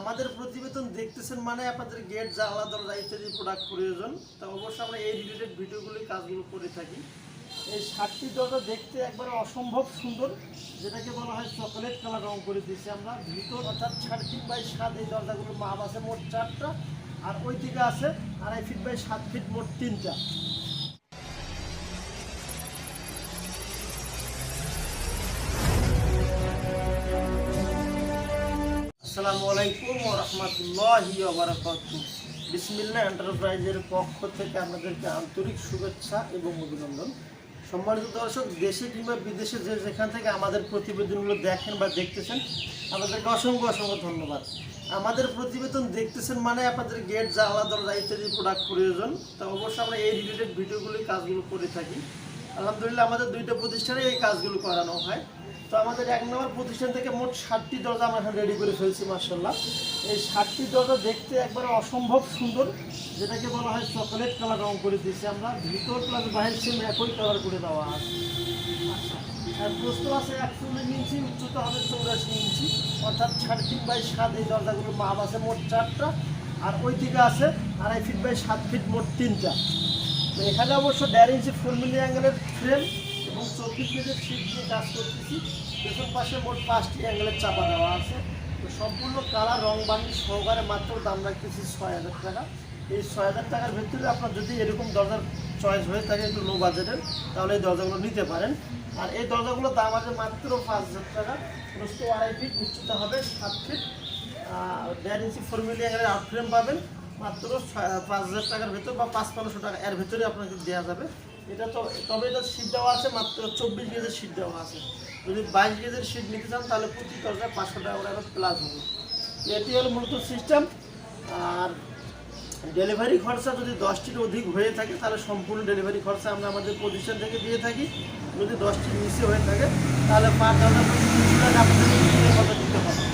আমাদের প্রতিবেদন দেখতেছেন মানে আপনাদের গেট জানলা দরজা ইত্যাদি প্রোডাক্ট প্রয়োজন। তা অবশ্যই আমরা এই রিলেটেড ভিডিওগুলি কাজগুলো করে থাকি। এই শার্টটি দরজা দেখতে একবারে অসম্ভব সুন্দর, যেটাকে বলা হয় চকলেট কালার রং করে দিয়েছি আমরা। ভিতর অর্থাৎ সাড়ে তিন বাই সাত এই দরজাগুলো মাপ আছে মোট চারটা, আর ওই দিকে আছে আড়াই ফিট বাই সাত ফিট মোট তিনটা। আসসালামু আলাইকুম ওয়া রাহমাতুল্লাহি বিসমিল্লাহ এন্টারপ্রাইজের পক্ষ থেকে আপনাদেরকে আন্তরিক শুভেচ্ছা এবং অভিনন্দন। সম্মানিত দর্শক, দেশে কিংবা বিদেশে যে যেখান থেকে আমাদের প্রতিবেদনগুলো দেখেন বা দেখতেছেন, আপনাদেরকে অসংখ্য অসংখ্য ধন্যবাদ। আমাদের প্রতিবেদন দেখতেছেন মানে আপনাদের গেট, জানলা, দরজা ইত্যাদি প্রোডাক্ট প্রয়োজন। তা অবশ্যই আমরা এই রিলেটেড ভিডিওগুলি কাজগুলো করে থাকি। আলহামদুলিল্লাহ, আমাদের দুইটা প্রতিষ্ঠানে এই কাজগুলো করানো হয়। তো আমাদের এক নম্বর প্রতিষ্ঠান থেকে মোট ষাটটি দরজা আমরা এখানে রেডি করে ফেলছি মার্শাল্লাহ এই ষাটটি দরজা দেখতে একবারে অসম্ভব সুন্দর, যেটাকে বলা হয় চকলেট কালার রং করে দিয়েছি আমরা। ভিতর প্লাস বাহির সেম একই কালার করে দেওয়া আছে। আচ্ছা আর প্রস্ত আছে চৌরাশি অর্থাৎ সাড়ে বাই সাত এই দরজাগুলো মাপ আছে মোট চারটা। আর ওই দিকে আছে আড়াই ফিট বাই সাত ফিট মোট তিনটা। এখানে অবশ্য দেড় ইঞ্চি ফোর মিলি অ্যাঙ্গেলের ফ্রেম এবং চব্বিশ গেজের সিট দিয়ে কাজ করতেছি। পেছন পাশে মোট পাঁচটি অ্যাঙ্গেলের চাপা দেওয়া আছে। তো সম্পূর্ণ কালার, রং বানিয়ে সহকারে মাত্র দাম রাখতেছি ছয় হাজার টাকা। এই ছয় হাজার টাকার ভিতরে আপনার যদি এরকম দরজার চয়েস হয়ে থাকে একটু লো বাজেটের তাহলে এই দরজাগুলো নিতে পারেন। আর এই দরজাগুলোর দাম আছে মাত্র পাঁচ হাজার টাকা। প্রস্ত আড়াই ফিট উচ্চতা হবে সাত ফিট দেড় ইঞ্চি ফোর মিলি অ্যাঙ্গেলের আট ফ্রেম পাবেন। মাত্র পাঁচ হাজার টাকার ভেতর বা পাঁচ পনেরোশো টাকা, এর ভেতরে আপনাকে দেওয়া যাবে। এটা তো তবে এটা সিট দেওয়া আছে, মাত্র চব্বিশ গেজের সিট দেওয়া আছে। যদি বাইশ গেজের সিট নিতে চান, তাহলে প্রতি দরজায় পাঁচশো টাকা করে প্লাস হবে। এটি হলো মূলত সিস্টেম আর ডেলিভারি খরচা যদি দশটির অধিক হয়ে থাকে, তাহলে সম্পূর্ণ ডেলিভারি খরচা আমরা আমাদের প্রতিষ্ঠান থেকে দিয়ে থাকি। যদি দশটির নিচে হয়ে থাকে, তাহলে পাঁচ হাজার টাকা দিতে হবে।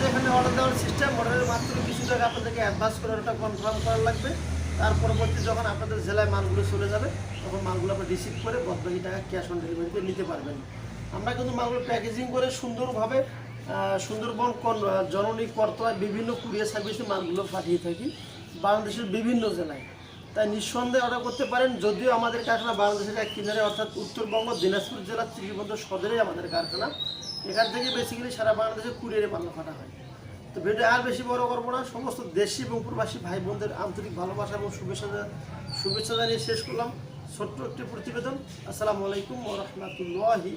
আমাদের এখানে অর্ডার দেওয়ার সিস্টেম অর্ডারের মাত্র কিছু টাকা আপনাদেরকে অ্যাডভান্স করে ওটা কনফার্ম করা লাগবে। তার পরবর্তী যখন আপনাদের জেলায় মালগুলো চলে যাবে, তখন মালগুলো আপনি রিসিভ করে বদবাকি টাকা ক্যাশ অন ডেলিভারিতে নিতে পারবেন। আমরা কিন্তু মালগুলো প্যাকেজিং করে সুন্দরভাবে সুন্দরবন জননী করতোয়া বিভিন্ন কুরিয়ার সার্ভিসে মালগুলো পাঠিয়ে থাকি বাংলাদেশের বিভিন্ন জেলায়। তাই নিঃসন্দেহে অর্ডার করতে পারেন। যদিও আমাদের কারখানা বাংলাদেশের এক কিনারে, অর্থাৎ উত্তরবঙ্গ, দিনাজপুর জেলার ত্রিবন্ধ সদরে আমাদের কারখানা। এখান থেকে বেসিক্যালি সারা বাংলাদেশে কুরিয়ারে মাল ফাটা হয়। তো ভিডিও আর বেশি বড় করব না, সমস্ত দেশি এবং প্রবাসী ভাই বোনদের আন্তরিক ভালোবাসা এবং শুভেচ্ছা শুভেচ্ছা জানিয়ে শেষ করলাম। ছোট্ট একটি প্রতিবেদন। আসসালামু আলাইকুম ওরহমতুল্লাহি